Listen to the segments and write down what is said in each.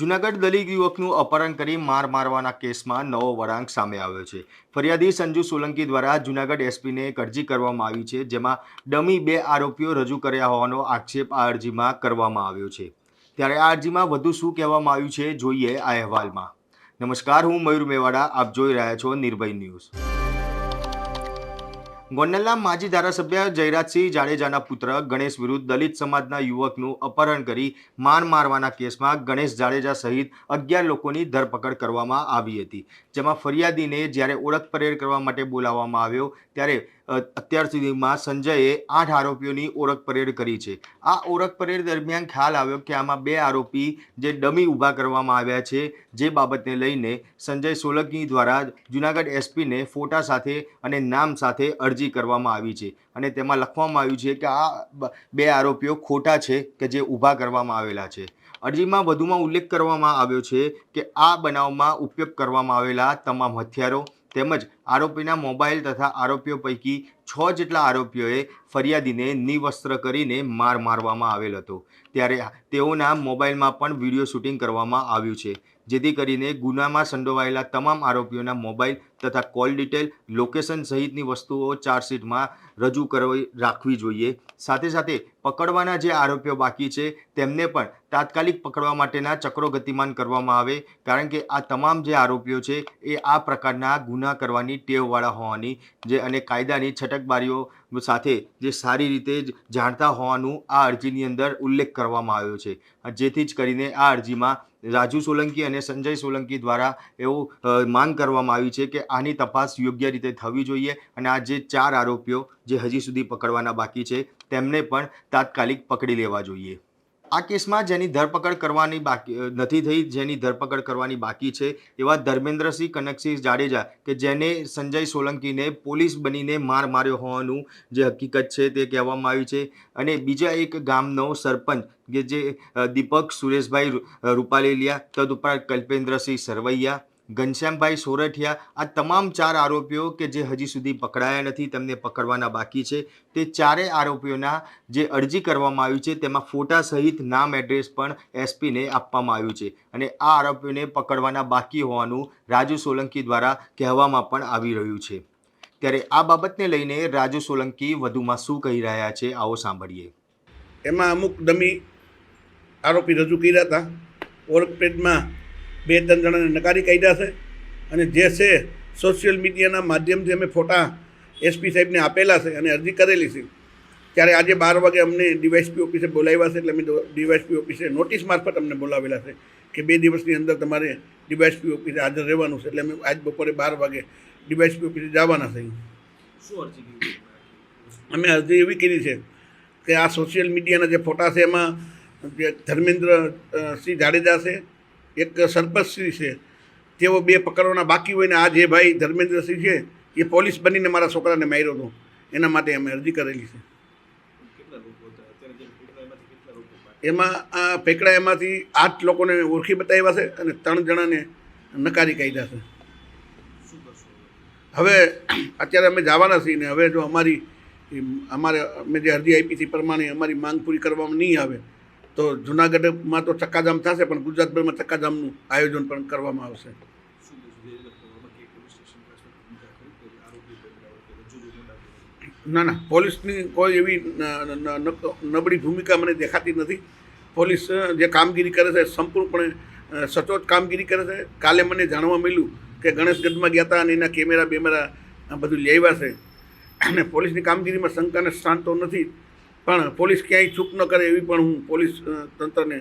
જૂનાગઢ દલિત યુવકનું અપહરણ કરી માર મારવાના કેસમાં નવો વળાંક સામે આવ્યો છે. ફરિયાદી સંજુ સોલંકી દ્વારા જુનાગઢ એસપીને એક અરજી કરવામાં આવી છે, જેમાં ડમી બે આરોપીઓ રજૂ કર્યા હોવાનો આક્ષેપ આ અરજીમાં કરવામાં આવ્યો છે. ત્યારે આ અરજીમાં વધુ શું કહેવામાં આવ્યું છે, જોઈએ આ અહેવાલમાં. નમસ્કાર, હું મયુર મેવાડા, આપ જોઈ રહ્યા છો નિર્ભય ન્યૂઝ. ગોંડલના માજી ધારાસભ્ય જયરાજસિંહ જાડેજાના પુત્ર ગણેશ વિરુદ્ધ દલિત સમાજના યુવકનું અપહરણ કરી માર મારવાના કેસમાં ગણેશ જાડેજા સહિત અગિયાર લોકોની ધરપકડ કરવામાં આવી હતી. જેમાં ફરિયાદીને જ્યારે ઓળખ પરેડ કરવા માટે બોલાવવામાં આવ્યો, ત્યારે અત્યાર સુધીમાં સંજયે આઠ આરોપીઓની ઓળખ પરેડ કરી છે. આ ઓળખ પરેડ દરમિયાન ખ્યાલ આવ્યો કે આમાં બે આરોપી જે ડમી ઊભા કરવામાં આવ્યા છે, જે બાબતને લઈને સંજય સોલંકી દ્વારા જુનાગઢ એસપીને ફોટા સાથે અને નામ સાથે અરજી કરવામાં આવી છે. અને તેમાં લખવામાં આવ્યું છે કે આ બ- આરોપીઓ ખોટા છે કે જે ઊભા કરવામાં આવેલા છે. અરજીમાં વધુમાં ઉલ્લેખ કરવામાં આવ્યો છે કે આ બનાવમાં ઉપયોગ કરવામાં આવેલા તમામ હથિયારો તેમજ આરોપીના મોબાઈલ તથા આરોપીઓ પૈકી છ જેટલા આરોપીઓએ ફરિયાદીને નિવસ્ત્ર કરીને માર મારવામાં આવેલ હતો. ત્યારે તેઓના મોબાઈલમાં પણ વીડિયો શૂટિંગ કરવામાં આવ્યું છે. જેથી કરીને ગુનામાં સંડોવાયેલા તમામ આરોપીઓના મોબાઈલ તથા કોલ ડિટેલ, લોકેશન સહિતની વસ્તુઓ ચાર્જશીટમાં રજૂ કરવી, રાખવી જોઈએ. સાથે સાથે પકડવાના જે આરોપીઓ બાકી છે, તેમને પણ તાત્કાલિક પકડવા માટેના ચક્રો ગતિમાન કરવામાં આવે. કારણ કે આ તમામ જે આરોપીઓ છે, એ આ પ્રકારના ગુના કરવાની ટેવવાળા હોવાની જે અને કાયદાની છટકબારીઓ સાથે જે સારી રીતે જ જાણતા હોવાનું આ અરજીની અંદર ઉલ્લેખ કરવામાં આવ્યો છે. જેથી જ કરીને આ અરજીમાં રાજુ સોલંકી અને સંજય સોલંકી દ્વારા એવું માંગ કરવામાં આવી છે કે આની તપાસ યોગ્ય રીતે થવી જોઈએ અને આ જે ચાર આરોપીઓ જે હજી સુધી પકડવાના બાકી છે તેમને પણ તાત્કાલિક પકડી લેવા જોઈએ. આ કેસમાં જેની ધરપકડ કરવાની બાકી નથી થઈ, જેની ધરપકડ કરવાની બાકી છે, એવા ધર્મેન્દ્રસિંહ કનકસિંહ જાડેજા કે જેને સંજય સોલંકીને પોલીસ બનીને માર માર્યો હોવાનું જે હકીકત છે તે કહેવામાં આવી છે. અને બીજા એક ગામનો સરપંચ કે જે દીપક સુરેશભાઈ રૂપાલેલિયા તદુપરાંત કલ્પેન્દ્રસિંહ સરવૈયા ઘનશ્યામભાઈ સોરઠિયા, આ તમામ ચાર આરોપીઓ કે જે હજી સુધી પકડાયા નથી, તેમને પકડવાના બાકી છે. તે ચારેય આરોપીઓના જે અરજી કરવામાં આવી છે, તેમાં ફોટા સહિત નામ, એડ્રેસ પણ એસપીને આપવામાં આવ્યું છે. અને આ આરોપીઓને પકડવાના બાકી હોવાનું રાજુ સોલંકી દ્વારા કહેવામાં પણ આવી રહ્યું છે. ત્યારે આ બાબતને લઈને રાજુ સોલંકી વધુમાં શું કહી રહ્યા છે, આવો સાંભળીએ. એમાં અમુક ડમી આરોપી રજૂ કર્યા હતા. ઓળખ પેજમાં બે ત્રણ જણાને નકારી કાઢ્યા છે. અને જે છે સોશિયલ મીડિયાના માધ્યમથી અમે ફોટા એસપી સાહેબને આપેલા છે અને અરજી કરેલી છે. ત્યારે આજે બાર વાગે અમને ડીવાયસપી ઓફિસે બોલાવ્યા છે એટલે અમે ડીવાયસપી ઓફિસે નોટિસ મારફત અમને બોલાવેલા છે કે બે દિવસની અંદર તમારે ડીવાયસપી ઓફિસે હાજર રહેવાનું છે. એટલે અમે આજ બપોરે બાર વાગે ડીવાયસપી ઓફિસે જવાના અરજી અમે અરજી એવી કરી છે કે આ સોશિયલ મીડિયાના જે ફોટા છે એમાં જે ધર્મેન્દ્ર સિંહ જાડેજા છે એક સરપંચશ્રી છે, તેઓ બે પકડવાના બાકી હોય ને આ જે ભાઈ ધર્મેન્દ્રસિંહ છે, એ પોલીસ બનીને મારા છોકરાને માર્યો હતો એના માટે અમે અરજી કરેલી છે? એમાં આ ફેંકડા એમાંથી આઠ લોકોને ઓળખી બતાવ્યા છે અને ત્રણ જણાને નકારી કાઢ્યા છે? હવે અત્યારે અમે જવાના છીએ ને હવે જો અમારી, અમારે અમે જે અરજી આપી હતી પ્રમાણે અમારી માંગ પૂરી કરવામાં નહીં આવે તો જુનાગઢમાં તો ચક્કાજામ થશે, પણ ગુજરાતભરમાં ચક્કાજામનું આયોજન પણ કરવામાં આવશે? ના ના, પોલીસની કોઈ એવી નબળી ભૂમિકા મને દેખાતી નથી. પોલીસ જે કામગીરી કરે છે, સંપૂર્ણપણે સચોટ કામગીરી કરે છે. કાલે મને જાણવા મળ્યું કે ગણેશગઢમાં ગયા હતા અને એના કેમેરા બેમેરા બધું લેવા છે અને પોલીસની કામગીરીમાં શંકાને સ્થાન તો નથી. પણ પોલીસ ક્યાંય ચૂક ન કરે એવી પણ હું પોલીસ તંત્રને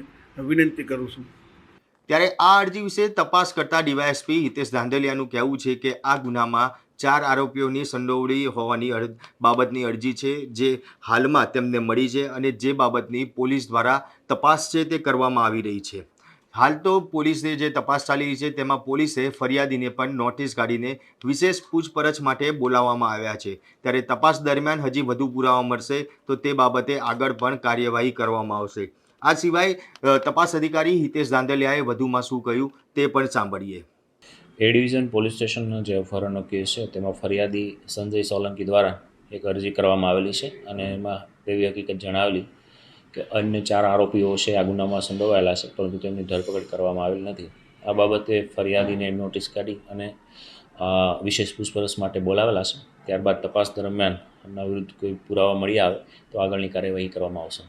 વિનંતી કરું છું. ત્યારે આ અરજી વિશે તપાસ કરતા ડીવાયએસપી હિતેશ ધાંધલિયાનું કહેવું છે કે આ ગુનામાં ચાર આરોપીઓની સંડોવણી હોવાની બાબતની અરજી છે, જે હાલમાં તેમને મળી છે અને જે બાબતની પોલીસ દ્વારા તપાસ છે તે કરવામાં આવી રહી છે. હાલ તો પોલીસે જે તપાસ ચાલી રહી છે, તેમાં પોલીસે ફરિયાદીને પણ નોટિસ કાઢીને વિશેષ પૂછપરછ માટે બોલાવવામાં આવ્યા છે. ત્યારે તપાસ દરમિયાન હજી વધુ પુરાવા મળશે તો તે બાબતે આગળ પણ કાર્યવાહી કરવામાં આવશે. આ સિવાય તપાસ અધિકારી હિતેશ દાંદલિયાએ વધુમાં શું કહ્યું તે પણ સાંભળીએ. એ ડિવિઝન પોલીસ સ્ટેશનનો જે અપહરણનો કેસ છે, તેમાં ફરિયાદી સંજય સોલંકી દ્વારા એક અરજી કરવામાં આવેલી છે અને એમાં એવી હકીકત જણાવેલી કે અન્ય ચાર આરોપીઓ છે, આ ગુનામાં સંડોવાયેલા છે, પરંતુ તેમની ધરપકડ કરવામાં આવેલ નથી. આ બાબતે ફરિયાદીને નોટિસ કાઢી અને વિશેષ પૂછપરછ માટે બોલાવેલા છે. ત્યારબાદ તપાસ દરમિયાન એમના વિરુદ્ધ કોઈ પુરાવા મળી આવે તો આગળની કાર્યવાહી કરવામાં આવશે.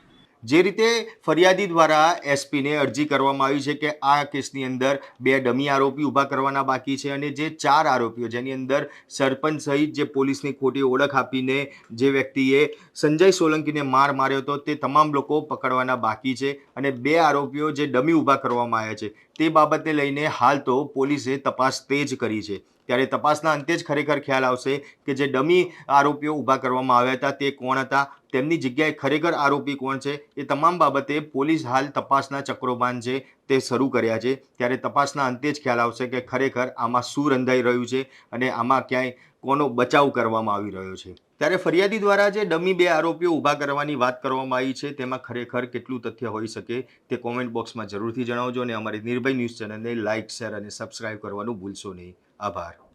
જે રીતે ફરિયાદી દ્વારા એસપીને અરજી કરવામાં આવી છે કે આ કેસની અંદર બે ડમી આરોપી ઊભા કરવાના બાકી છે અને જે ચાર આરોપીઓ જેની અંદર સરપંચ સહિત જે પોલીસની ખોટી ઓળખ આપીને જે વ્યક્તિએ સંજય સોલંકીને માર માર્યો હતો, તે તમામ લોકો પકડવાના બાકી છે અને બે આરોપીઓ જે ડમી ઊભા કરવામાં આવ્યા છે તે બાબતને લઈને હાલ તો પોલીસે તપાસ તેજ કરી છે. ત્યારે તપાસના અંતે જ ખરેખર ખ્યાલ આવશે કે જે ડમી આરોપીઓ ઊભા કરવામાં આવ્યા હતા તે કોણ હતા તેમની જગ્યાએ ખરેખર આરોપી કોણ છે? એ તમામ બાબતે પોલીસ હાલ તપાસના ચક્રોબાન છે, તે શરૂ કર્યા છે. ત્યારે તપાસના અંતે જ ખ્યાલ આવશે કે ખરેખર આમાં શું રંધાઈ રહ્યું છે અને આમાં ક્યાંય કોનો બચાવ કરવામાં આવી રહ્યો છે. ત્યારે ફરિયાદી દ્વારા જે ડમી બે આરોપીઓ ઊભા કરવાની વાત કરવામાં આવી છે, તેમાં ખરેખર કેટલું તથ્ય હોઈ શકે તે કોમેન્ટ બોક્સમાં જરૂરથી જણાવજો અને અમારી નિર્ભય ન્યૂઝ ચેનલને લાઇક, શેર અને સબસ્ક્રાઇબ કરવાનું ભૂલશો નહીં. આભાર.